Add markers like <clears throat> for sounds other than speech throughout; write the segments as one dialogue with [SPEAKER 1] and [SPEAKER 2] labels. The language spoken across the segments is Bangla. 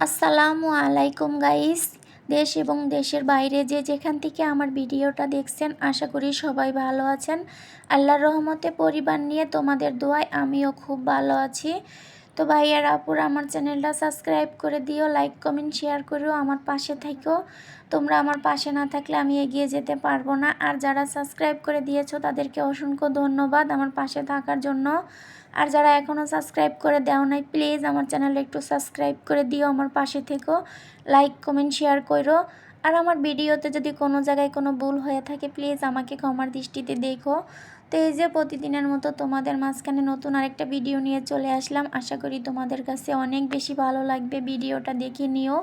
[SPEAKER 1] আসসালামু আলাইকুম গাইস। দেশ এবং দেশের বাইরে যে যেখান থেকে আমার ভিডিওটা দেখছেন, আশা করি সবাই ভালো আছেন। আল্লাহর রহমতে পরিবার নিয়ে তোমাদের দোয়ায় আমিও খুব ভালো আছি। তো ভাইয়ার আপুর আমার চ্যানেলটা সাবস্ক্রাইব করে দিও, লাইক, কমেন্ট, শেয়ার করেও আমার পাশে থেকো। তোমরা আমার পাশে না থাকলে আমি এগিয়ে যেতে পারব না। আর যারা সাবস্ক্রাইব করে দিয়েছ তাদেরকে অসংখ্য ধন্যবাদ আমার পাশে থাকার জন্য। আর যারা এখনও সাবস্ক্রাইব করে দেও নাই, প্লিজ আমার চ্যানেলটা একটু সাবস্ক্রাইব করে দিও আমার পাশে থেকো। লাইক, কমেন্ট, শেয়ার করো আর আমার ভিডিওতে যদি কোনো জায়গায় কোনো ভুল হয়ে থাকে প্লিজ আমাকে ক্ষমার দৃষ্টিতে দেখো। তো এই যে প্রতিদিনের মতো তোমাদের মাঝখানে নতুন আরেকটা ভিডিও নিয়ে চলে আসলাম। আশা করি তোমাদের কাছে অনেক বেশি ভালো লাগবে ভিডিওটা দেখে নিও।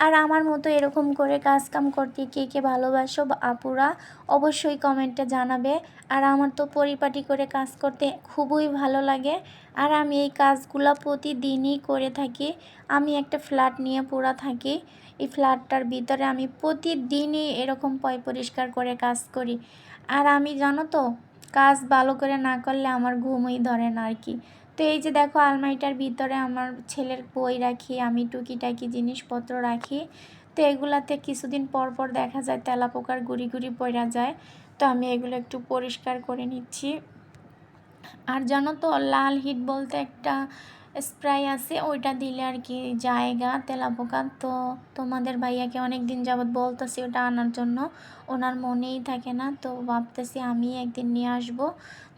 [SPEAKER 1] আর আমার মতো এরকম করে কাজ কাম করতে কে কে ভালোবাসো আপুরা, অবশ্যই কমেন্টে জানাবে। আর আমার তো পরিপাটি করে কাজ করতে খুবই ভালো লাগে। আর আমি এই কাজগুলো প্রতিদিনই করে থাকি। আমি একটা ফ্ল্যাট নিয়ে পুরা থাকি। এই ফ্ল্যাটটার ভিতরে আমি প্রতিদিনই এরকম পয় পরিষ্কার করে কাজ করি। আর আমি জানো তো, কাজ ভালো করে না করলে আমার ঘুমই ধরে না আর কি। তো এই যে দেখো আলমারিটার ভিতরে আমার ছেলের বই রাখি, আমি টুকিটাকি জিনিসপত্র রাখি। তো এগুলাতে কিছুদিন পর পর দেখা যায় তেলা পোকার গুড়ি গুড়ি পড়া যায়। তো আমি এগুলো একটু পরিষ্কার করে নিচ্ছি। আর জানো তো, লাল হিট বলতে একটা স্প্রে আছে, ওইটা দিলে আর কি জায়গা তেলাপোকা তো তোমাদের ভাইয়াকে অনেক দিন যাবৎ বলতেছি ওটা আনার জন্য। ওনার মনেই থাকে না, তো ভাবতেছি আমি একদিন নিয়ে আসব।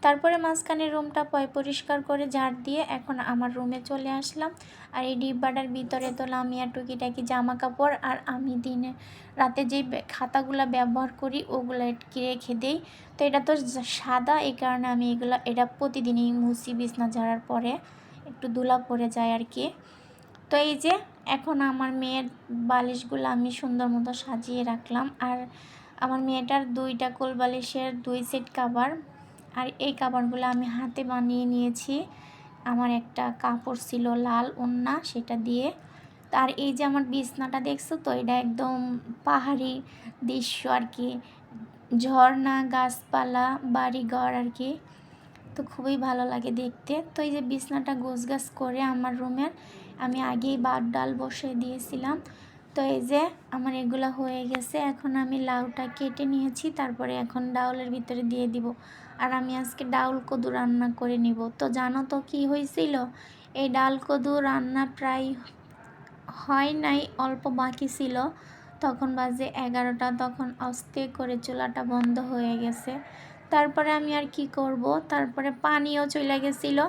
[SPEAKER 1] তারপরে মাঝখানে রুমটা পয় পরিষ্কার করে ঝাড় দিয়ে এখন আমার রুমে চলে আসলাম। আর এই ডিব্বাটার ভিতরে তো লামিয়া টুকিটাকি জামা কাপড় আর আমি দিনে, রাতে যে খাতাগুলো ব্যবহার করি ওগুলো কি রেখে দেই। তো এটা তো সাদা, এই কারণে আমি এগুলো, এটা প্রতিদিনই মুছি বিছনা ঝাড়ার পরে। একটু দুলা পড়ে যায় আর কি। তো এই যে এখন আমার মেয়ের বালিশগুলো আমি সুন্দর মতো সাজিয়ে রাখলাম। আর আমার মেয়েটার দুইটা কোল বালিশের দুই সেট কাবার। আর এই কাবারগুলো আমি হাতে বানিয়ে নিয়েছি। আমার একটা কাপড় ছিল লাল ওন্না সেটা দিয়ে। আর এই যে আমার বিছনাটা দেখছ তো, এটা একদম পাহাড়ি দৃশ্য আর কি। ঝর্ণা, গাছপালা, বাড়িঘর আর কি। তো খুবই ভালো লাগে দেখতে। তো এই যে বিছনাটা গোছ করে আমার রুমের, আমি আগেই বাদ ডাল বসে দিয়েছিলাম। তো এই যে আমার এগুলো হয়ে গেছে, এখন আমি লাউটা কেটে নিয়েছি, তারপরে এখন ডাউলের ভিতরে দিয়ে দিব। আর আমি আজকে ডাউল কদু রান্না করে নিব। তো জানো তো কি হয়েছিল? এই ডাল কদু রান্না প্রায় হয় নাই, অল্প বাকি ছিল। তখন বাজে এগারোটা, তখন আস্তে করে চুলাটা বন্ধ হয়ে গেছে। তারপরে আমি আর কি করব? তারপরে পানিও চলে গেছিল।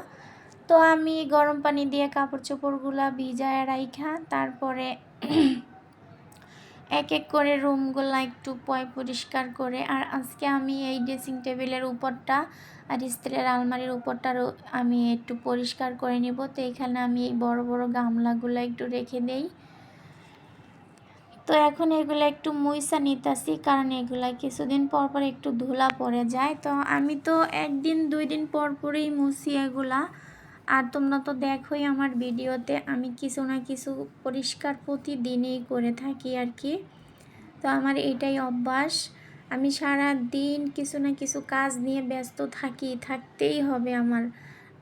[SPEAKER 1] তো আমি গরম পানি দিয়ে কাপড় চোপড়গুলা ভিজায় রাইখা, তারপরে <clears throat> এক এক করে রুমগুলো একটু পয় পরিষ্কার করে, আর আজকে আমি এই ড্রেসিং টেবিলের উপরটা আর স্ত্রীর আলমারির উপরটারও আমি একটু পরিষ্কার করে নেব। তো এখানে আমি এই বড় বড় গামলাগুলো একটু রেখে দেই। তো এখন এগুলো একটু মুইসা নিতেছি, কারণ এগুলা কিছুদিন পর পর একটু ধুলা পড়ে যায়। তো আমি তো একদিন, দুই দিন পর পরেই মুছি এগুলা। আর তোমরা তো দেখোই আমার ভিডিওতে আমি কিছু না কিছু পরিষ্কার প্রতিদিনই করে থাকি আর কি। তো আমার এটাই অভ্যাস। আমি সারা দিন কিছু না কিছু কাজ নিয়ে ব্যস্ত থাকি, থাকতেই হবে আমার।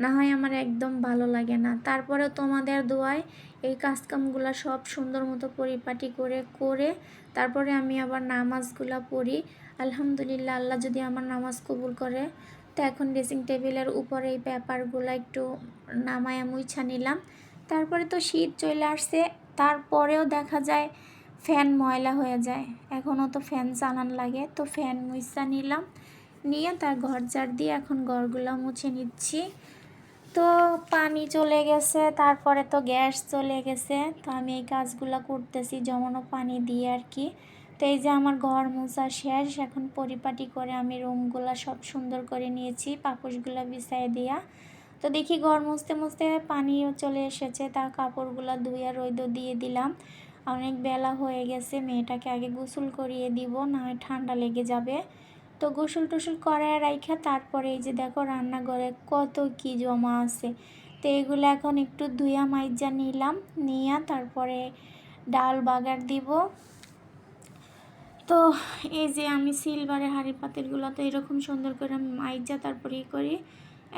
[SPEAKER 1] না হয় আমার একদম ভালো লাগে না। তারপরে তোমাদের দোয়ায় এই কাজকামগুলো সব সুন্দর মতো পরিপাটি করে করে তারপরে আমি আবার নামাজগুলো পড়ি। আলহামদুলিল্লাহ, আল্লাহ যদি আমার নামাজ কবুল করে, তো এখন ড্রেসিং টেবিলের উপরে এই পেপারগুলো একটু নামায়া মুইছা নিলাম। তারপরে তো শীত চলে আসছে, তারপরেও দেখা যায় ফ্যান ময়লা হয়ে যায়। এখনও তো ফ্যান চালান লাগে, তো ফ্যান মুইছা নিলাম। নিয়ে তার ঘর ঝাড় দিয়ে এখন ঘরগুলো মুছে নিচ্ছি। তো পানি চলে গেছে, তারপরে তো গ্যাস চলে গেছে। তো আমি এই কাজগুলো করতেছি জমানো পানি দিয়ে আর কি। তো এই যে আমার ঘর মোছা শেষ, এখন পরিপাটি করে আমি রুমগুলো সব সুন্দর করে নিয়েছি, পাপোশগুলো বিছাই দিয়া। তো দেখি ঘর মুছতে মুছতে পানিও চলে এসেছে তার কাপড়গুলো ধুইয়া রৈদ দিয়ে দিলাম। অনেক বেলা হয়ে গেছে, মেয়েটাকে আগে গোসল করিয়ে দিব, না ঠান্ডা লেগে যাবে। তো গোসল টোসল করায় রাইখা, তারপরে এই যে দেখো রান্নাঘরে কত কি জমা আছে। তো এগুলো এখন একটু ধুইয়া মাইজা নিলাম, নিয়া তারপরে ডাল বাগার দিব। তো এই যে আমি সিলভারে হাঁড়ি পাতিলগুলো তো এরকম সুন্দর করে মাইজা তারপরে ই করি।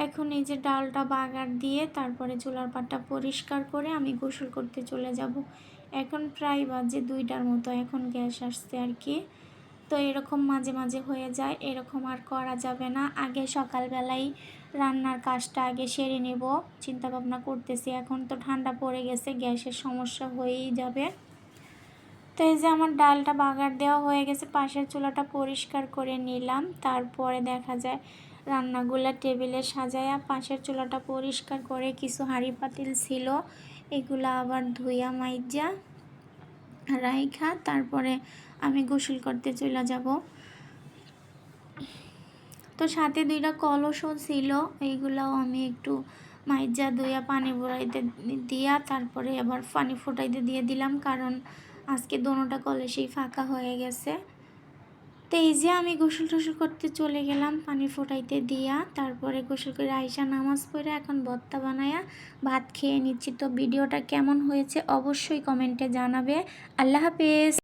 [SPEAKER 1] এখন এই যে ডালটা বাগার দিয়ে তারপরে চুলার পাটটা পরিষ্কার করে আমি গোসল করতে চলে যাব। এখন প্রায় বাজে দুইটার মতো, এখন গ্যাস আসছে আর কি। তো এরকম মাঝে মাঝে হয়ে যায়, এরকম আর করা যাবে না। আগে সকালবেলাই রান্নার কাজটা আগে সেরে নেব চিন্তা ভাবনা করতেছি, এখন তো ঠান্ডা পড়ে গেছে, গ্যাসের সমস্যা হয়েই যাবে। তো এই যে আমার ডালটা বাগার দেওয়া হয়ে গেছে, পাশের চুলাটা পরিষ্কার করে নিলাম, তারপরে দেখা যায় রান্নাগুলা টেবিলে সাজায়া পাশের চুলাটা পরিষ্কার করে কিছু হাঁড়ি পাতিল ছিল, এগুলো আবার ধুইয়া মাইজা রাইখা, তারপরে আমি গোসল করতে চলে যাব। তো সাথে দুইটা কলসও ছিল এইগুলাও আমি একটু মাইজা ধুইয়া পানি ভরাইতে দিয়া, তারপরে আবার পানি ফুটাইতে দিয়ে দিলাম, কারণ আজকে দোনোটা কলসেই ফাঁকা হয়ে গেছে। তো এই যে আমি গোসল টোসল করতে চলে গেলাম পানি ফোটাইতে দিয়া। তারপরে গোসল করে আইসা নামাজ পড়ে এখন ভর্তা বানায়া ভাত খেয়ে নিচ্ছি। তো ভিডিওটা কেমন হয়েছে অবশ্যই কমেন্টে জানাবে। আল্লাহ হাফেজ।